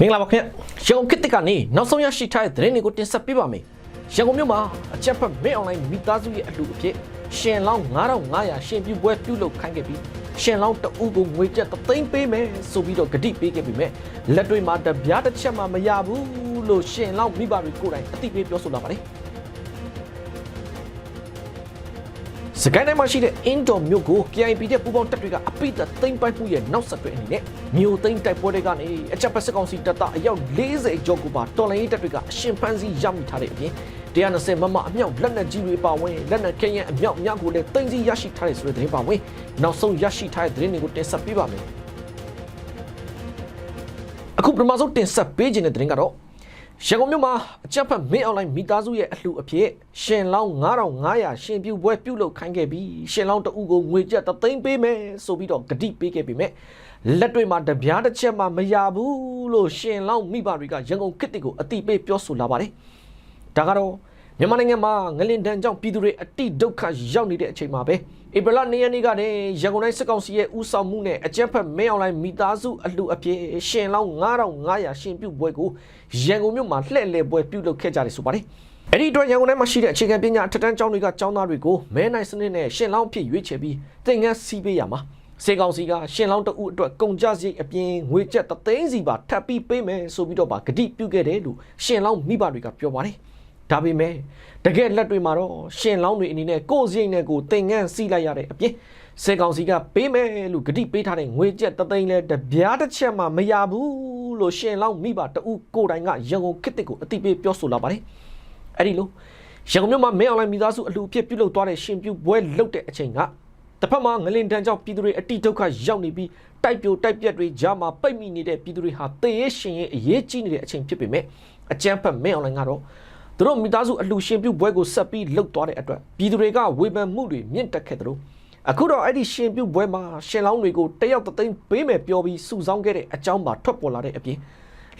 မင်္ဂလာပါခင်ဗျရန်ကုန်ခေတ်သစ်ကနေနောက်ဆုံးရရှိထားတဲ့သတင်းတွေကိုတင်ဆက်ပေးပါမယ်ရန်ကုန်မြို့မှာအချက်ဖက်မင်းအွန်လိုင်းမိသားစုရဲ့အလှူအဖြစ်ရှင်လောင်း9500ရှင်ပြပွဲပြုလုပ်ခိုင်းခဲ့ပြီးရှင်လောင်းတအူးကိုငွေကျပ်သသိန်းပေးမယ်ဆိုပြီးတော့ဂတိပေးခဲ့ပေမဲ့လက်တွေမှာတပြားတစ်ချက်မှမရဘူးလို့ရှင်လောင်းမိဘတွေကိုယ်တိုင်အသိပေးပြောဆိုလာပါတယ် ကိုင်းတိုင်းမှာရှိတဲ့အင်ဒိုမြို့ကို KIP တဲ့ပူပေါင်းတပ်တွေကအပိသက်သိမ်းပိုက်မှုရဲ့နောက်ဆက်တွဲအနေနဲ့မြို့သိမ်းတိုက်ပွဲတွေကနေအကြပ်ဖက်စစ်ကောင်စီတပ်သားအယောက်40ကျော်ကိုပါတော်လိုင်းရေးတပ်တွေကအရှင်ဖမ်းဆီးရမိထားတဲ့အပြင်120မမအမြောက်လက်နက်ကြီးတွေပါဝင်လက်နက်ခဲယမ်းအမြောက်အများကိုလည်းသိမ်းဆည်းရရှိထားတဲ့ဆိုတဲ့သတင်းပါဝင်နောက်ဆုံးရရှိထားတဲ့သတင်းတွေကိုတင်ဆက်ပေးပါမယ်အခုပထမဆုံးတင်ဆက်ပေးခြင်းတဲ့သတင်းကတော့ ရန်ကုန်မြို့မှာအကြပ်ဖက်မင်းအွန်လိုင်းမိသားစုရဲ့အလှူအဖြစ်ရှင်လောင်း9500ရှင်ပြူပွဲပြုလုပ်ခိုင်းခဲ့ပြီးရှင်လောင်းတအုပ်ကိုငွေကျပ်သသိန်းပေးမယ်ဆိုပြီးတော့ဂတိပေးခဲ့ပေမဲ့လက်တွေမှာတပြားတစ်ချက်မှမရဘူးလို့ရှင်လောင်းမိဘတွေကရန်ကုန်ခေတ်တွေကိုအတိပေးပြောဆိုလာပါတယ်ဒါကတော့မြန်မာနိုင်ငံမှာငလင်တန်းကြောင့်ပြည်သူတွေအတိဒုက္ခရောက်နေတဲ့အချိန်မှာပဲ ဧပြီလ2ရက်နေ့ကတည်းရန်ကုန်တိုင်းစစ်ကောင်စီရဲ့ဥဆောင်မှုနဲ့အကြမ်းဖက်မင်းအွန်လိုင်းမိသားစုအလှူအဖြစ်ရှင်လောင်း9500ရှင်ပြုပွဲကိုရန်ကုန်မြို့မှာလှည့်လည်ပွဲပြုလုပ်ခဲ့ကြတယ်ဆိုပါတယ်။အဲ့ဒီအတွက်ရန်ကုန်တိုင်းမှာရှိတဲ့အခြေခံပညာအထက်တန်းကျောင်းတွေကကျောင်းသားတွေကိုမဲနိုင်စနစ်နဲ့ရှင်လောင်းဖြစ်ရွေးချယ်ပြီးသင်ငန်းစီးပေးရမှာစေကောင်စီကရှင်လောင်းတအုပ်အတွက်ကုန်ကြစရိတ်အပြင်ငွေကျပ်သသိန်းစီပါထပ်ပြီးပေးမယ်ဆိုပြီးတော့ပါဂတိပြုခဲ့တယ်လို့ရှင်လောင်းမိဘတွေကပြောပါတယ်။ ဒါပေမဲ့တကယ်လက်တွေမှာတော့ရှင်လောင်းတွေအနေနဲ့ကိုယ်စရိတ်နဲ့ကိုယ်သင်ငန်းစီးလိုက်ရတဲ့အပြင်စေကောင်စီကပေးမယ်လို့ဂတိပေးထားတဲ့ငွေကျပ်သသိန်းလဲတပြားတစ်ချက်မှမရဘူးလို့ရှင်လောင်းမိဘတအုပ်ကိုယ်တိုင်ကရန်ကုန်ခေတ်တစ်ကိုအတိပေးပြောဆိုလာပါတယ်။အဲ့ဒီလိုရန်ကုန်မြို့မှာမင်းအွန်လိုင်းမိသားစုအလှူအဖြစ်ပြုလုပ်သွားတဲ့ရှင်ပြုပွဲလုပ်တဲ့အချိန်ကတစ်ဖက်မှာငလင်တန်းကြောင့်ပြည်သူတွေအတိဒုက္ခရောက်နေပြီးတိုက်ပြိုတိုက်ပြက်တွေကြားမှာပိတ်မိနေတဲ့ပြည်သူတွေဟာသေရရှင်ရဲ့အရေးကြီးနေတဲ့အချိန်ဖြစ်ပေမဲ့အကြမ်းဖက်မင်းအွန်လိုင်းကတော့ သူတို့မိသားစုအလှူရှင်ပြုပွဲကိုဆက်ပြီးလုပ်သွားတဲ့အတွက်ပြည်သူတွေကဝေဖန်မှုတွေမြင့်တက်ခဲ့သလိုအခုတော့အဲ့ဒီရှင်ပြုပွဲမှာရှင်လောင်းတွေကိုတယောက်တစ်သိန်းပေးမယ်ပြောပြီးစုဆောင်းခဲ့တဲ့အကြောင်းပါထွက်ပေါ်လာတဲ့အပြင်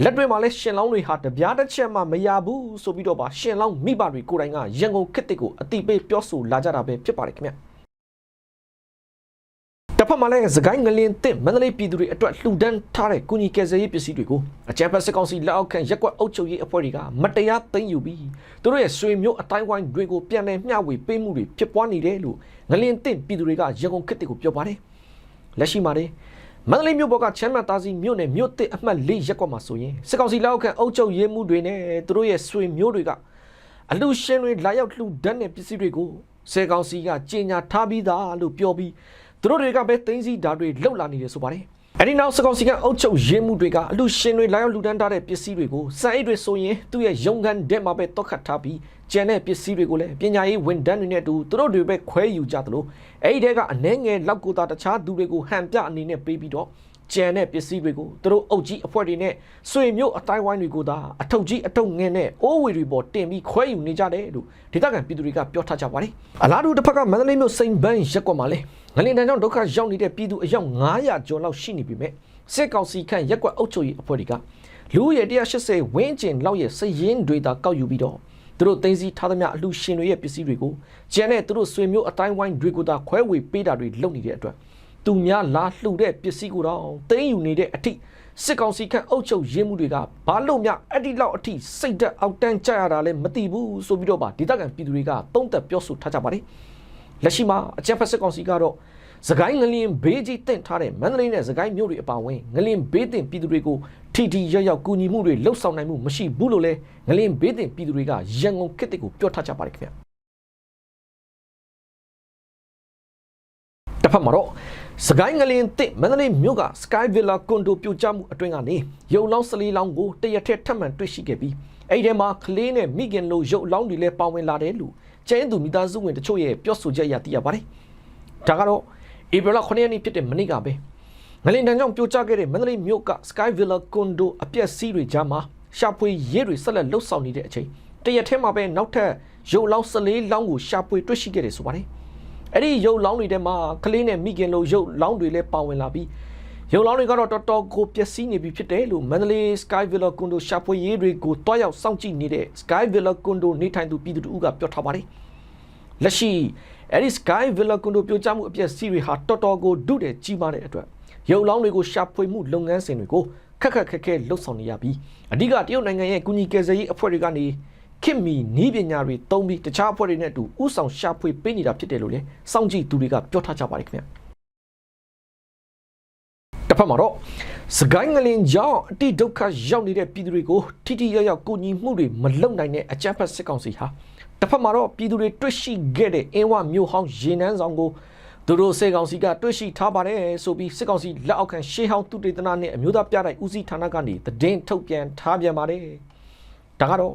လက်တွေမှာလည်းရှင်လောင်းတွေဟာတပြားတစ်ချက်မှမရဘူးဆိုပြီးတော့ပါရှင်လောင်းမိဘတွေကိုယ်တိုင်ကရန်ကုန်ခေတ်တစ်ကိုအတိပေးပြောဆိုလာကြတာပဲဖြစ်ပါတယ်ခင်ဗျ တစ်ဖက်မှာလည်းစကိုင်းငလင်းတစ်မန္တလေးပြည်သူတွေအတွက်လှူဒန်းထားတဲ့ကုညီကယ်ဆယ်ရေးပစ္စည်းတွေကိုအကြမ်းဖက်စစ်ကောင်စီလက်အောက်ခံရက်ကွက်အုပ်ချုပ်ရေးအဖွဲ့တွေကမတရားသိမ်းယူပြီးသူတို့ရဲ့ဆွေမျိုးအတိုင်းဝိုင်းတွေကိုပြန်လည်မျှဝေပေးမှုတွေဖြစ်ပွားနေတယ်လို့ငလင်းတစ်ပြည်သူတွေကရန်ကုန်ခေတ်တစ်ကိုပြောပါတယ်လက်ရှိမှာလည်းမန္တလေးမြို့ပေါ်ကချမ်းမြသားစီမြို့နယ်မြို့တစ်အမှတ်၄ရက်ကွက်မှာဆိုရင်စစ်ကောင်စီလက်အောက်ခံအုပ်ချုပ်ရေးမှုတွေနဲ့သူတို့ရဲ့ဆွေမျိုးတွေကအလူရှင်တွေလာရောက်လှူဒန်းတဲ့ပစ္စည်းတွေကိုစေကောင်စီကကြေညာထားပြီးသားလို့ပြောပြီး သူတို့တွေကပဲသိမ်းစီဓာတ်တွေလှုပ်လာနေတယ်ဆိုပါတယ်။အဲဒီနောက်စကောင်စီကအုပ်ချုပ်ရေးမှုတွေကအလူရှင်တွေလာရောက်လှူဒန်းထားတဲ့ပစ္စည်းတွေကိုစံအိတ်တွေဆိုရင်သူ့ရဲ့ရုံကန်တဲ့မှာပဲတောက်ခတ်ထားပြီးကျန်တဲ့ပစ္စည်းတွေကိုလည်းပညာရေးဝန်ထမ်းတွေနဲ့အတူသူတို့တွေပဲခွဲယူကြသလိုအဲဒီတဲကအနှဲငယ်လောက်ကိုသာတခြားသူတွေကိုဟန်ပြအနေနဲ့ပေးပြီးတော့ကျန်တဲ့ပစ္စည်းတွေကိုသူတို့အုပ်ကြီးအဖွဲ့တွေနဲ့ဆွေမျိုးအတိုင်းဝိုင်းတွေကိုသာအထုပ်ကြီးအထုပ်ငင်းနဲ့အိုးဝေတွေပေါ်တင်ပြီးခွဲယူနေကြတယ်လို့ဒေသခံပြည်သူတွေကပြောထားကြပါတယ်။အလားတူတစ်ဖက်ကမန္တလေးမြို့စိန်ပန်းရက်ကွက်မှာလည်း ငလင်တန်းကြောင့်ဒုက္ခရောက်နေတဲ့ပြည်သူအယောက်900ကျော်လောက်ရှိနေပြီမဲ့စစ်ကောင်စီခန့်ရက်ကွက်အုပ်ချုပ်ရေးအဖွဲ့တွေကလူဦးရေ180ဝန်းကျင်လောက်ရဲ့စည်ရင်းတွေသာကောက်ယူပြီးတော့သူတို့သိမ်းဆည်းထားသမျှအလူရှင်တွေရဲ့ပစ္စည်းတွေကိုကျန်တဲ့သူတို့ဆွေမျိုးအတိုင်းဝိုင်းတွေကိုသာခွဲဝေပေးတာတွေလုပ်နေတဲ့အတွက်သူများလာလှူတဲ့ပစ္စည်းကိုတော့သိမ်းယူနေတဲ့အထိစစ်ကောင်စီခန့်အုပ်ချုပ်ရေးမှုတွေကဘာလို့များအဲ့ဒီလောက်အထိစိတ်သက်အောက်တန်းကြရတာလဲမသိဘူးဆိုပြီးတော့ပါဒေသခံပြည်သူတွေကသုံးသက်ပြောဆိုထားကြပါတယ် လက်ရှိမှာအကြံဖက်စစ်ကောင်စီကတော့စကိုင်းငလင်းဘေးကြီးတင့်ထားတဲ့မန္တလေးနဲ့စကိုင်းမြို့တွေအပါအဝင်ငလင်းဘေးတင်ပြည်သူတွေကိုထီထီရောက်ရောက်ကူညီမှုတွေလှုပ်ဆောင်နိုင်မှုမရှိဘူးလို့လဲငလင်းဘေးတင်ပြည်သူတွေကရန်ကုန်ခေတ်တွေကိုပြောထားကြပါတယ်ခင်ဗျတစ်ဖက်မှာတော့စကိုင်းငလင်းတစ်မန္တလေးမြို့က Sky Villa Condo ပြိုကျမှုအတွင်းကနေရုံလောင်းစလီလောင်းကိုတရက်ထက်ထပ်မံတွေ့ရှိခဲ့ပြီးအဲ့ဒီမှာကလေးနဲ့မိခင်လိုရုပ်လောင်းတွေလည်းပါဝင်လာတယ်လို့ ကျင်းသူမိသားစုဝင်တချို့ရဲ့ပြောဆိုချက်အရသိရပါတယ်ဒါကတော့ဧပြီလ9ရက်နေ့ဖြစ်တဲ့မနေ့ကပဲငလင်တန်းကြောင့်ပြိုကျခဲ့တဲ့မန္တလေးမြို့က Sky Villa Condo အပျက်စီးတွေကြားမှာရှာဖွေရေးတွေဆက်လက်လှုပ်ဆောင်နေတဲ့အချိန်တရက်ထဲမှာပဲနောက်ထပ်ရုပ်လောင်း14လောင်းကိုရှာဖွေတွေ့ရှိခဲ့တယ်ဆိုပါတယ်အဲ့ဒီရုပ်လောင်းတွေထဲမှာကလေးနဲ့မိခင်လိုရုပ်လောင်းတွေလည်းပါဝင်လာပြီး ရုပ်လောင်းတွေကတော့တော်တော်ကိုပျက်စီးနေပြီဖြစ်တယ်လို့မန္တလေး Sky Villa Condo ရှာဖွေရေးတွေကိုတွားရောက်စောင့်ကြည့်နေတဲ့ Sky Villa Condo နေထိုင်သူပြည်သူတို့ကပြောထားပါတယ်လက်ရှိအဲ့ဒီ Sky Villa Condo ပြိုကျမှုအပျက်စီးတွေဟာတော်တော်ကိုဒုတဲ့ကြီးမားတဲ့အတွက်ရုပ်လောင်းတွေကိုရှာဖွေမှုလုပ်ငန်းစဉ်တွေကိုခက်ခက်ခက်ခဲလှုပ်ဆောင်နေရပြီးအဓိကတရုတ်နိုင်ငံရဲ့ကုညီကယ်ဆယ်ရေးအဖွဲ့တွေကနေခင်မီနီးပညာတွေတုံးပြီးတခြားအဖွဲ့တွေနဲ့အတူဥဆောင်ရှာဖွေပေးနေတာဖြစ်တယ်လို့လည်းစောင့်ကြည့်သူတွေကပြောထားကြပါတယ်ခင်ဗျ တစ်ဖက်မှာတော့စကိုင်းငလင်ကြောင့်အတိဒုက္ခရောက်နေတဲ့ပြည်သူတွေကိုထိထိရောက်ရောက်ကူညီမှုတွေမလုပ်နိုင်တဲ့အကြမ်းဖက်စစ်ကောင်စီဟာတစ်ဖက်မှာတော့ပြည်သူတွေတွေ့ရှိခဲ့တဲ့အင်းဝမြို့ဟောင်းရေနန်းဆောင်ကိုသူတို့စေကောင်စီကတွေ့ရှိထားပါတယ်ဆိုပြီးစစ်ကောင်စီလက်အောက်ခံရှေးဟောင်းသူတေသနာနဲ့အမျိုးသားပြတိုက်ဦးစီးဌာနကနေသတင်းထုတ်ပြန်ထားပြန်ပါတယ်ဒါကတော့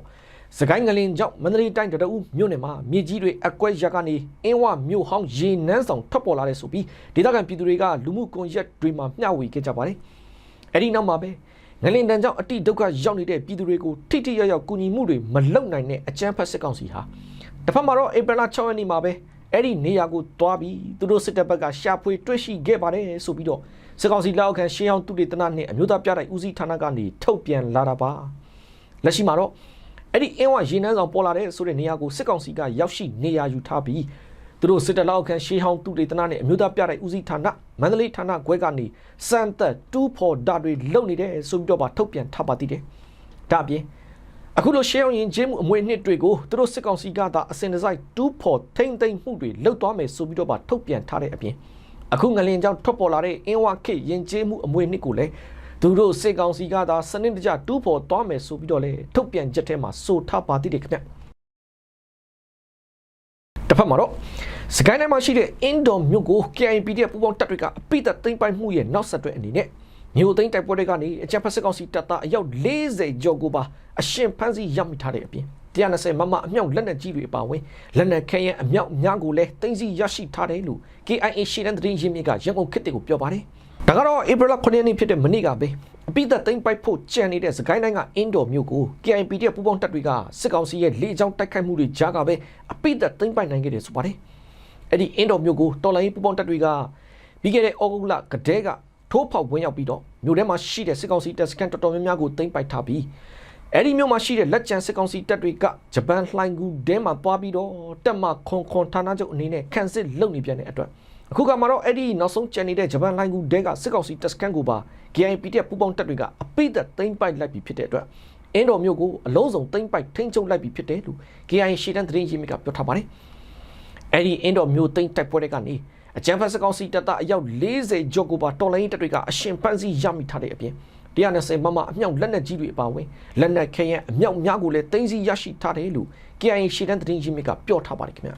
စကိုင်းငလင်ကြောင့်မန္တလေးတိုင်းတရအူးမြို့နယ်မှာမြေကြီးတွေအကွက်ရက်ကနေအင်းဝမြို့ဟောင်းရေနန်းဆောင်ထွက်ပေါ်လာတဲ့ဆိုပြီးဒေသခံပြည်သူတွေကလူမှုကွန်ရက်တွေမှာမျှဝေခဲ့ကြပါတယ်အဲ့ဒီနောက်မှာပဲငလင်တန်ကြောင့်အတိဒုက္ခရောက်နေတဲ့ပြည်သူတွေကိုထိထိရောက်ရောက်ကူညီမှုတွေမလုပ်နိုင်တဲ့အကြမ်းဖက်စစ်ကောင်စီဟာတစ်ဖက်မှာတော့ဧပြီလ6ရက်နေ့မှာပဲအဲ့ဒီနေရာကိုတွားပြီးသူတို့စစ်တပ်ဘက်ကရှာဖွေတွေ့ရှိခဲ့ပါတယ်ဆိုပြီးတော့စစ်ကောင်စီလက်အောက်ခံရှေးဟောင်းသူတေသနနဲ့အမျိုးသားပြတိုက်ဦးစီးဌာနကနေထုတ်ပြန်လာတာပါလက်ရှိမှာတော့ အဲ့ဒီအင်းဝရေနန်းဆောင်ပေါ်လာတဲ့ဆိုတဲ့နေရာကိုစစ်ကောင်စီကရောက်ရှိနေရာယူထားပြီးသူတို့စစ်တပ်လက်အောက်ခံရှေးဟောင်းသူတေသနနဲ့အမျိုးသားပြတိုက်ဦးစီးဌာနမန္တလေးဌာနခွဲကနေစံသက်တူးဖော်ဓာတ်တွေလုပ်နေတယ်ဆိုပြီးတော့ပါထုတ်ပြန်ထားပါသေးတယ်ဒါအပြင်အခုလိုရှေးအောင်ရင်ကျင်းမှုအမွေနှစ်တွေကိုသူတို့စစ်ကောင်စီကသာအစင်တစိုက်တူးဖော်ထိမ့်သိမ့်မှုတွေလုပ်သွားမယ်ဆိုပြီးတော့ပါထုတ်ပြန်ထားတဲ့အပြင်အခုငလင်ကြောင့်ထွက်ပေါ်လာတဲ့အင်းဝခေရင်ကျင်းမှုအမွေနှစ်ကိုလည်း သူတို့စစ်ကောင်စီကသာစနစ်တကျတူးဖော်သွားမယ်ဆိုပြီးတော့လေထုတ်ပြန်ချက်ထဲမှာဆိုထားပါသေးတယ်ခင်ဗျတစ်ဖက်မှာတော့စကိုင်းတိုင်းမှာရှိတဲ့အင်ဒိုမြို့ကို KIPD ပူးပေါင်းတပ်တွေကအပိသက်သိမ်းပိုက်မှုရဲ့နောက်ဆက်တွဲအနေနဲ့မြို့သိမ်းတိုက်ပွဲတွေကနေအကြံဖက်စစ်ကောင်စီတပ်သားအယောက်40ကျော်ကိုပါအရှင်ဖမ်းဆီးရမိထားတဲ့အပြင်120မမအမြောက်လက်နက်ကြီးတွေအပါအဝင်လက်နက်ခဲယမ်းအမြောက်များကိုလည်းသိမ်းဆည်းရရှိထားတယ်လို့ KIA ရှေ့တန်းသတင်းရင်းမြစ်ကရန်ကုန်ခေတ်တွေကိုပြောပါတယ်။ ဒါကတော့ဧပြီလ9ရက်နေ့ဖြစ်တဲ့မနေ့ကပဲအပိသက်သိမ်းပိုက်ဖို့ကြံနေတဲ့စကိုင်းတိုင်းကအင်ဒိုမြို့ကို KIPD ပူးပေါင်းတပ်တွေကစစ်ကောင်စီရဲ့လေကြောင်းတိုက်ခိုက်မှုတွေကြားကပဲအပိသက်သိမ်းပိုက်နိုင်ခဲ့တယ်ဆိုပါတယ်။အဲ့ဒီအင်ဒိုမြို့ကိုတော်လိုင်းပူးပေါင်းတပ်တွေကပြီးခဲ့တဲ့ဩဂုတ်လကတည်းကထိုးဖောက်ဝင်ရောက်ပြီးတော့မြို့ထဲမှာရှိတဲ့စစ်ကောင်စီတပ်စခန်းတော်တော်များများကိုသိမ်းပိုက်ထားပြီးအဲ့ဒီမြို့မှာရှိတဲ့လက်ကျန်စစ်ကောင်စီတပ်တွေကဂျပန်လှိုင်ကူဒဲမှာပွားပြီးတော့တက်မခွန်ခွန်ဌာနချုပ်အနေနဲ့ခန့်စစ်လုပ်နေပြန်တဲ့အတွက်အခုကမှတော့အဲ့ဒီနောက်ဆုံးကျန်နေတဲ့ဂျပန်လှိုင်ကူဒဲကစစ်ကောင်စီတပ်စခန်းကိုပါ KIP တဲ့ပူပေါင်းတပ်တွေကအပိသက်သိမ်းပိုက်လိုက်ပြီးဖြစ်တဲ့အတွက်အင်းတော်မြို့ကိုအလုံးစုံသိမ်းပိုက်ထိန်းချုပ်လိုက်ပြီးဖြစ်တယ်လို့ KIA ရှေ့တန်းသတင်းရင်းမြစ်ကပြောထားပါတယ်အဲ့ဒီအင်းတော်မြို့သိမ်းတိုက်ပွဲတွေကနေအကြံဖက်စကောင်စီတပ်သားအယောက်40ကျော်ကိုပါတော်လိုင်းတပ်တွေကအရှင်ပန်းစီရမိထားတဲ့အပြင်120မမအမြောက်လက်နက်ကြီးတွေအပါအဝင်လက်နက်ခဲယမ်းအမြောက်များကိုလည်းတင်းစီရရှိထားတယ်လို့ KIA ရှေ့တန်းသတင်းရင်းမြစ်ကပြောထားပါတယ်ခင်ဗျာ